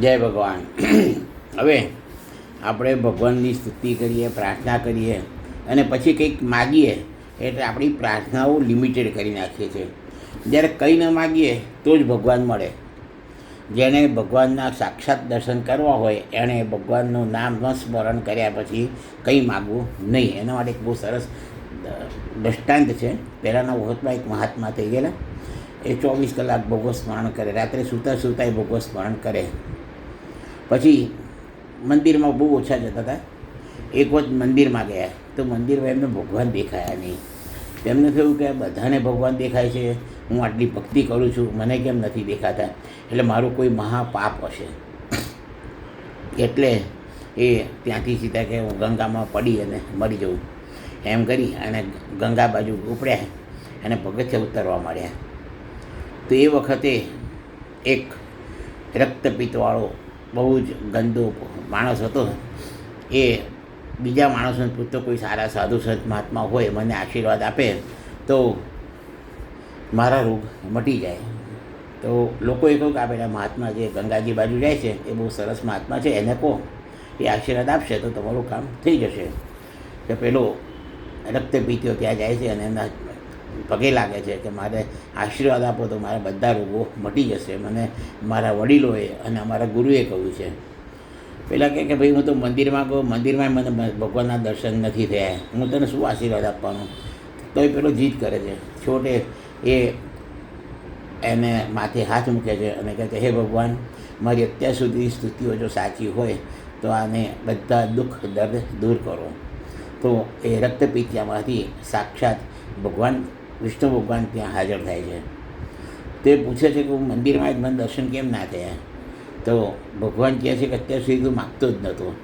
જય ભગવાન. હવે આપણે ભગવાનની સ્તુતિ કરીએ, પ્રાર્થના કરીએ અને પછી કંઈક માગીએ એટલે આપણી પ્રાર્થનાઓ લિમિટેડ કરી નાખીએ છીએ. જ્યારે કંઈ ન માગીએ તો જ ભગવાન મળે. જેણે ભગવાનના સાક્ષાત દર્શન કરવા હોય, એણે ભગવાનનું નામ ન સ્મરણ કર્યા પછી કંઈ માગવું નહીં. એના માટે એક બહુ સરસ દૃષ્ટાંત છે. પહેલાંના વખતમાં એક મહાત્મા થઈ ગયેલા. એ ચોવીસ કલાક ભગવત સ્મરણ કરે. રાત્રે સૂતા સૂતા એ ભગવત સ્મરણ કરે. પછી મંદિરમાં બહુ ઓછા જતા હતા. એક વખત મંદિરમાં ગયા. તો મંદિરમાં એમને ભગવાન દેખાયા નહીં. તેમને થયું કે બધાને ભગવાન દેખાય છે. હું આટલી ભક્તિ કરું છું. મને કેમ નથી દેખાતા? એટલે મારું કોઈ મહાપાપ હશે. એટલે એ ત્યાંથી સીધા કે હું ગંગામાં પડી અને મરી જઉં. એમ કરી અને ગંગા બાજુ ઉપડ્યા અને પગથિયા ઉતરવા માંડ્યા. તો એ વખતે એક રક્તપિત્તવાળો બહુ જ ગંદો માણસ હતો. એ બીજા માણસોને પૂછતો કોઈ સારા સાધુ સંત મહાત્મા હોય, મને આશીર્વાદ આપે, તો મારા રોગ મટી જાય. તો લોકોએ કહ્યું કે આ મહાત્મા જે ગંગાજી બાજુ જાય છે, એ બહુ સરસ મહાત્મા છે, એને કહો, એ આશીર્વાદ આપશે તો તમારું કામ થઈ જશે. કે પેલો રક્તપીતીઓ ત્યાં જાય છે અને એના પગે લાગે છે કે મારે આશીર્વાદ આપો તો મારા બધા રોગો મટી જશે. મને મારા વડીલોએ અને અમારા ગુરુએ કહ્યું છે. પહેલાં કહે કે ભાઈ હું તો મંદિરમાં ગયો, મંદિરમાં મને ભગવાનના દર્શન નથી થયા. હું તને શું આશીર્વાદ આપવાનો? તો એ પેલો જીદ કરે છે. છોટે એ એને માથે હાથ મૂકે છે અને કહે છે, હે ભગવાન, મારી અત્યાર સુધી સ્તુતિઓ જો સાચી હોય તો આને બધા દુઃખ, દર્દ દૂર કરો. તો એ રક્તપીત્યામાંથી સાક્ષાત ભગવાન વિષ્ણુ ભગવાન ત્યાં હાજર થાય છે. તે પૂછે છે કે મંદિરમાં જ મને દર્શન કેમ ના થયા? તો ભગવાન કહે છે કે અત્યાર સુધી તું માગતો જ નહોતો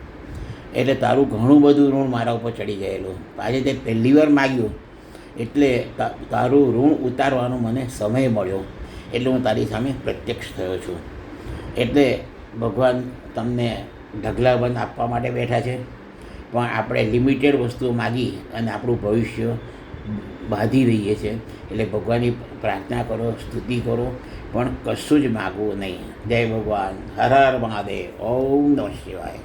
એટલે તારું ઘણું બધું ઋણ મારા ઉપર ચડી ગયેલું. આજે તે પહેલી વાર માગ્યું. એટલે તારું ઋણ ઉતારવાનો મને સમય મળ્યો. એટલે હું તારી સામે પ્રત્યક્ષ થયો છું. એટલે ભગવાન તમને ઢગલાબંધ આપવા માટે બેઠા છે. પણ આપણે લિમિટેડ વસ્તુઓ માગી અને આપણું ભવિષ્ય બાંધી રહીએ છીએ. એટલે ભગવાનની પ્રાર્થના કરો, સ્તુતિ કરો, પણ કશું જ માગવું નહીં. જય ભગવાન. હર હર મહાદેવ. ઓમ નમઃ શિવાય.